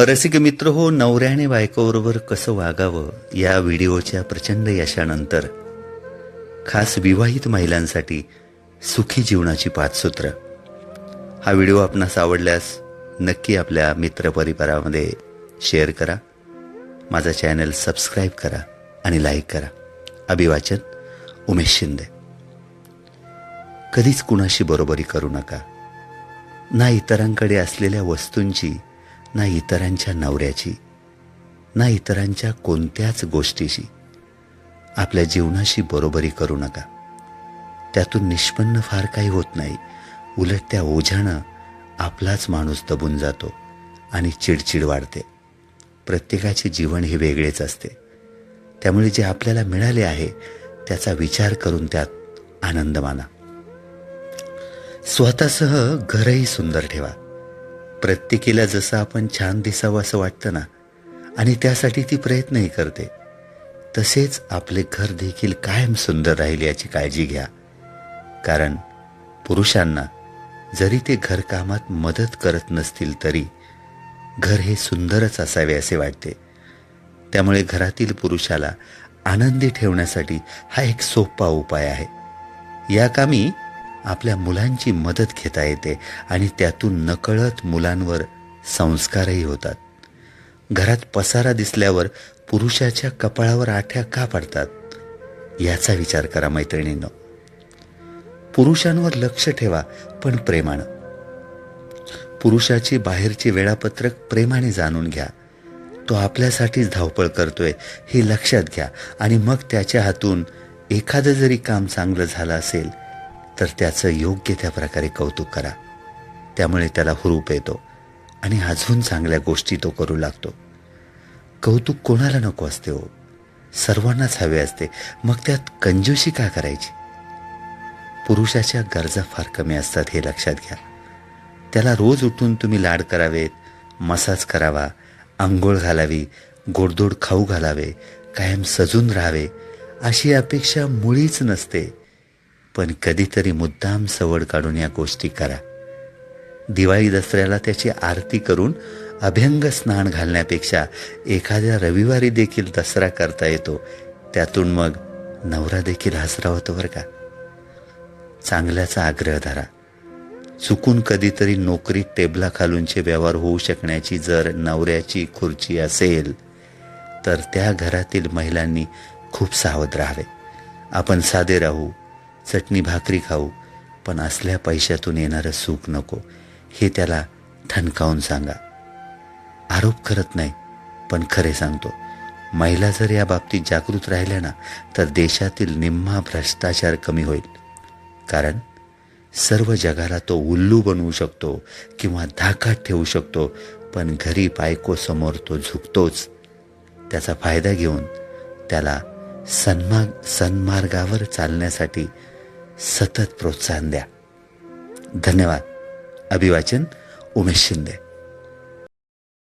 रसिक मित्र हो नवऱ्याने बायकोबरोबर कसं वागावं या व्हिडिओच्या प्रचंड यशानंतर खास विवाहित महिलांसाठी सुखी जीवनाची पाच सूत्र हा व्हिडिओ आपणास आवडल्यास नक्की आपल्या मित्रपरिवारामध्ये शेअर करा. माझा चॅनल सबस्क्राईब करा आणि लाईक करा. अभिवाचन उमेश शिंदे. कधीच कुणाशी बरोबरी करू नका. ना इतरांकडे असलेल्या वस्तूंची ना इतरांच्या नवऱ्याची ना इतरांच्या कोणत्याच गोष्टीशी. आपल्या जीवनाशी बरोबरी करू नका. त्यातून निष्पन्न फार काही होत नाही. उलट त्या ओझ्यानं आपलाच माणूस दबून जातो आणि चिडचिड वाढते. प्रत्येकाचे जीवन हे वेगळेच असते. त्यामुळे जे आपल्याला मिळाले आहे त्याचा विचार करून त्यात आनंद माना. स्वतःसह घरही सुंदर ठेवा. प्रत्येकीला जसं आपण छान दिसावं असं वाटतं ना आणि त्यासाठी ती प्रयत्नही करते. तसेच आपले घर देखील कायम सुंदर राहील याची काळजी घ्या. कारण पुरुषांना जरी ते घरकामात मदत करत नसतील तरी घर हे सुंदरच असावे असे वाटते. त्यामुळे घरातील पुरुषाला आनंदी ठेवण्यासाठी हा एक सोपा उपाय आहे. या कामी आपल्या मुलांची मदत घेता येते आणि त्यातून नकळत मुलांवर संस्कारही होतात. घरात पसारा दिसल्यावर पुरुषाच्या कपाळावर आठ्या का पडतात? याचा विचार करा मैत्रिणींनो. पुरुषांवर लक्ष ठेवा पण प्रेमानं. पुरुषाची बाहेरचे वेळापत्रक प्रेमाने जाणून घ्या. तो आपल्यासाठीच धावपळ करतोय हे लक्षात घ्या आणि मग त्याच्या हातून एखादं जरी काम चांगलं झालं असेल तर त्याचं योग्य त्या प्रकारे कौतुक करा. त्यामुळे त्याला हुरूप येतो आणि अजून चांगल्या गोष्टी तो करू लागतो. कौतुक कोणाला नको असते हो? सर्वांनाच हवे असते. मग त्यात कंजूशी का करायची? पुरुषाच्या गरजा फार कमी असतात हे लक्षात घ्या. त्याला रोज उठून तुम्ही लाड करावेत मसाज करावा आंघोळ घालावी गोडधोड खाऊ घालावे कायम सजून राहावे अशी अपेक्षा मुळीच नसते. पण कधीतरी मुद्दाम सवड काढून या गोष्टी करा. दिवाळी दसऱ्याला त्याची आरती करून अभ्यंग स्नान घालण्यापेक्षा एखाद्या रविवारी देखील दसरा करता येतो. त्यातून मग नवरा देखील हसरा होतो बरं का. चांगल्याचा आग्रह धरा. चुकून कधीतरी नोकरीत टेबला खालूनचे व्यवहार होऊ शकण्याची जर नवऱ्याची खुर्ची असेल तर त्या घरातील महिलांनी खूप सावध राहावे. आपण साधे राहू चटणी भाकरी खाऊ पण असल्या पैशातून येणारं सुख नको हे त्याला ठणकावून सांगा. आरोप करत नाही पण खरे सांगतो. महिला जर या बाबतीत जागृत राहिल्या ना तर देशातील निम्मा भ्रष्टाचार कमी होईल. कारण सर्व जगाला तो उल्लू बनवू शकतो किंवा धाकात ठेवू शकतो पण घरी बायको समोर तो झुकतोच. त्याचा फायदा घेऊन त्याला सन्मा सन्मार्गावर चालण्यासाठी सतत प्रोत्साहन द्या. धन्यवाद. अभिवाचन उमेश शिंदे.